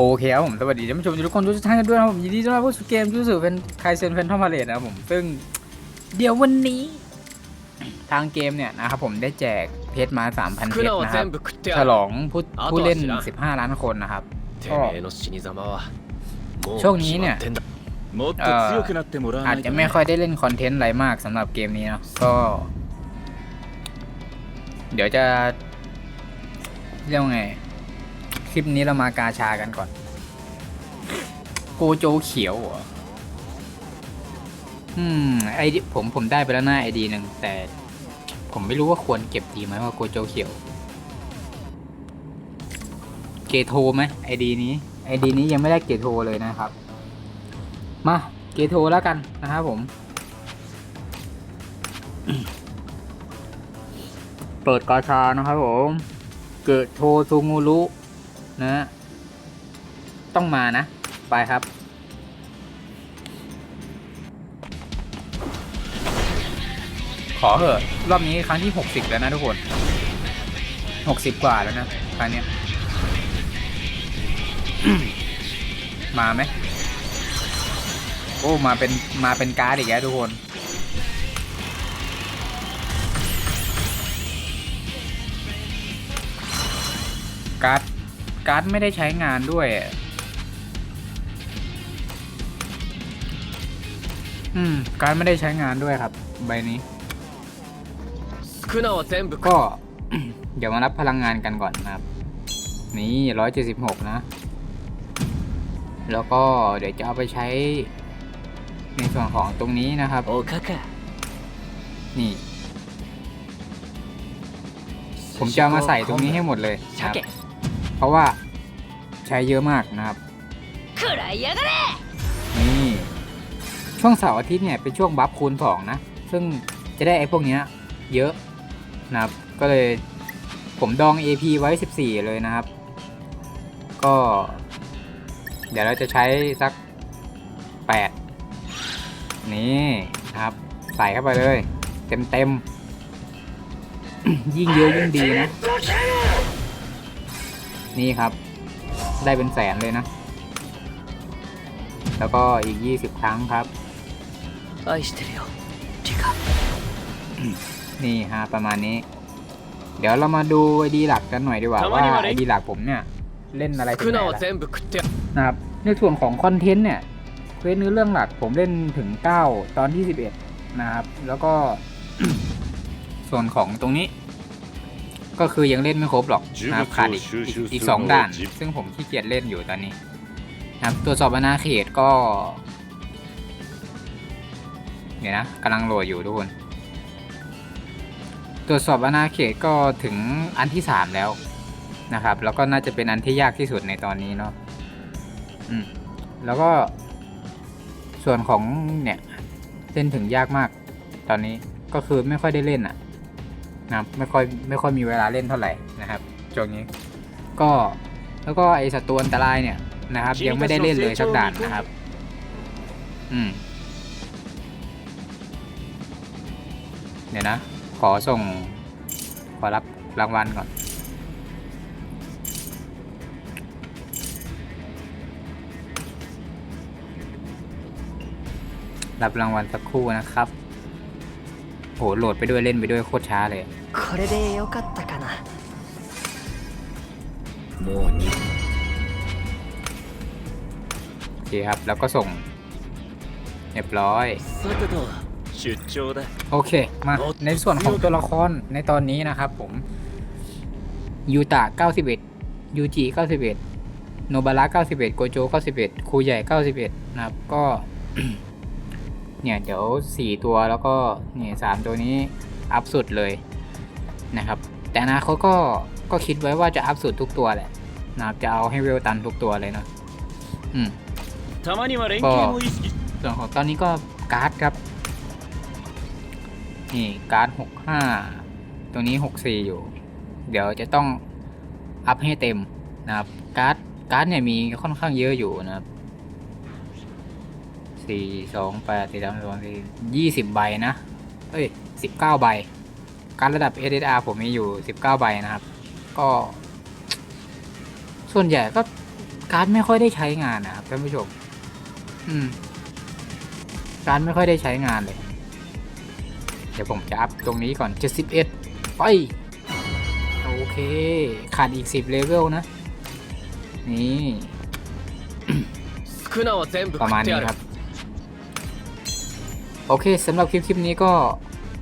โอเคครับผมสวัสดีท่านผู้ชมทุกคนทุกท่านด้วยนะผมยินดีต้อนรับเข้าสู่เกมยูสุเป็นไคเซนเฟนทอมพาเลตนะครับผมซึ่งเดี๋ยววันนี้ ทางเกมเนี่ยนะครับผมได้แจกเพชรมา 3,000 เพชรนะครับฉลองผู้ผู้เล่น 15 ล้านคนนะครับก็ช่วงนี้เนี่ยอาจจะไม่ค่อยได้เล่นคอนเทนต์อะไรมากสำหรับเกมนี้นะก็ เดี๋ยวจะเรียกว่ไง ลิปนี้เรามากาชากันก่อน โกโจเขียวเหรอ อืม ไอดีผมผมได้ไปแล้วหน้าไอดีหนึ่งแต่ ผมไม่รู้ว่าควรเก็บดีไหมว่าโกโจเขียว เกโทไหมไอดีนี้ ไอดีนี้ยังไม่ได้เกโทเลยนะครับ มา เกโทแล้วกันนะครับผม เปิดกาชานะครับผม เกิดโทซูงูรุ นะต้องมานะ ไปครับ ขอเถอะ รอบนี้ครั้งที่ 60 แล้วนะทุกคน 60 กว่าแล้วนะ ครั้งเนี้ย มาไหมโอ้ มาเป็นมาเป็นการ์ดอีกแล้วทุกคนการ์ด การ์ดไม่ได้ใช้งานด้วย อืม การ์ดไม่ได้ใช้งานด้วยครับ ใบนี้ ก็ เดี๋ยวมารับพลังงานกันก่อนนะครับ นี่ร้อยเจ็ดสิบหกนะ แล้วก็เดี๋ยวจะเอาไปใช้ ในส่วนของตรงนี้นะครับ โอเคนี่ผมจะมาใส่ตรงนี้ให้หมดเลยครับ เพราะว่าใช้เยอะมากนะครับนี่ช่วงเสาร์อาทิตย์เนี่ยเป็นช่วงบัฟคูณ2นะ ซึ่งจะได้ไอ้พวกนี้เยอะนะครับ ก็เลยผมดอง AP ไว้ 14 เลยนะครับ ก็ เดี๋ยวเราจะใช้สัก 8 นี่ครับ ใส่เข้าไปเลย เต็มเต็มยิ่งเยอะยิ่งดีนะ นี่ครับ ได้เป็นแสนเลยนะ แล้วก็อีก 20 ครั้งครับนี่ฮะประมาณนี้ เดี๋ยวเรามาดูไอดีหลักกันหน่อยดีกว่าว่าไอดีหลักผมเนี่ย เล่นอะไรถึงไหนนะครับในส่วนของคอนเทนต์เนี่ยเพื่อนื้อเรื่องหลักผมเล่นถึง 9 ตอนที่ 11 นะครับ แล้วก็ ส่วนของตรงนี้ ก็คือยังเล่นไม่ครบหรอกนะครับขาดอีกอีกอีกสองด่าน ซึ่งผมขี้เกียจเล่นอยู่ตอนนี้นะครับตรวจสอบอาณาเขตก็เดี๋ยวนะกำลังโหลดอยู่ทุกคนตรวจสอบอาณาเขตก็ถึงอันที่สามแล้วนะครับ แล้วก็น่าจะเป็นอันที่ยากที่สุดในตอนนี้เนาะอืมแล้วก็ส่วนของเนี่ยเล่นถึงยากมาก ตอนนี้ก็คือไม่ค่อยได้เล่นอะ นะครับไม่ค่อยไม่ค่อยมีเวลาเล่นเท่าไหร่นะครับช่วงนี้ ก็แล้วก็ไอศัตรูอันตรายเนี่ยนะครับ ยังไม่ได้เล่นเลยสักด่านนะครับ อืมเดี๋ยวนะ ขอส่ง ขอรับรางวัลก่อนรับรางวัลสักครู่นะครับ โห โหลดไปด้วยเล่นไปด้วยโคตรช้าเลย これでよかったかなもう二 โอเคครับ แล้วก็ส่ง เรียบร้อย さてと出張だ โอเค มา ในส่วนของตัวละครในตอนนี้นะครับผม ยูตะ91 ยูจิ91 โนบาระ91 โกโจ 91 ครูใหญ่ 91 นะครับ ก็ เนี่ยเดี๋ยว 4 ตัวแล้วก็เนี่ยสตัวนี้อัพสุดเลยนะครับ แต่นะเขาก็ก็คิดไว้ว่าจะอัพสุดทุกตัวแหละนะจะเอาให้เวลตันทุกตัวเลยเนาะอืมก็ส่วนของตอนนี้ก็การ์ดครับนี่การ์ดหกห้าตัวนี้หกสี่อยู่ เดี๋ยวจะต้องอัพให้เต็มนะครับการ์ดการ์ดเนี่ยมีค่อนข้างเยอะอยู่นะครับ สี่สองแปดสี่สามสองสี่ยี่สิบใบนะ เอ้ยสิบเก้าใบ การระดับ SSR ผมมีอยู่สิบเก้าใบนะครับ ก็ ส่วนใหญ่ก็การไม่ค่อยได้ใช้งานนะครับท่านผู้ชม อืม การไม่ค่อยได้ใช้งานเลย เดี๋ยวผมจะอัพตรงนี้ก่อนเจ็ดสิบเอ็ดไปโอเค ขาดอีกสิบเลเวลนะ นี่ประมาณนี้ครับ โอเคสำหรับคลิปคลิปนี้ก็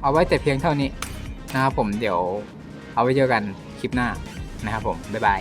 เอาไว้แต่เพียงเท่านี้นะครับผมเดี๋ยวเอาไว้เจอกันคลิปหน้านะครับผมบ๊ายบาย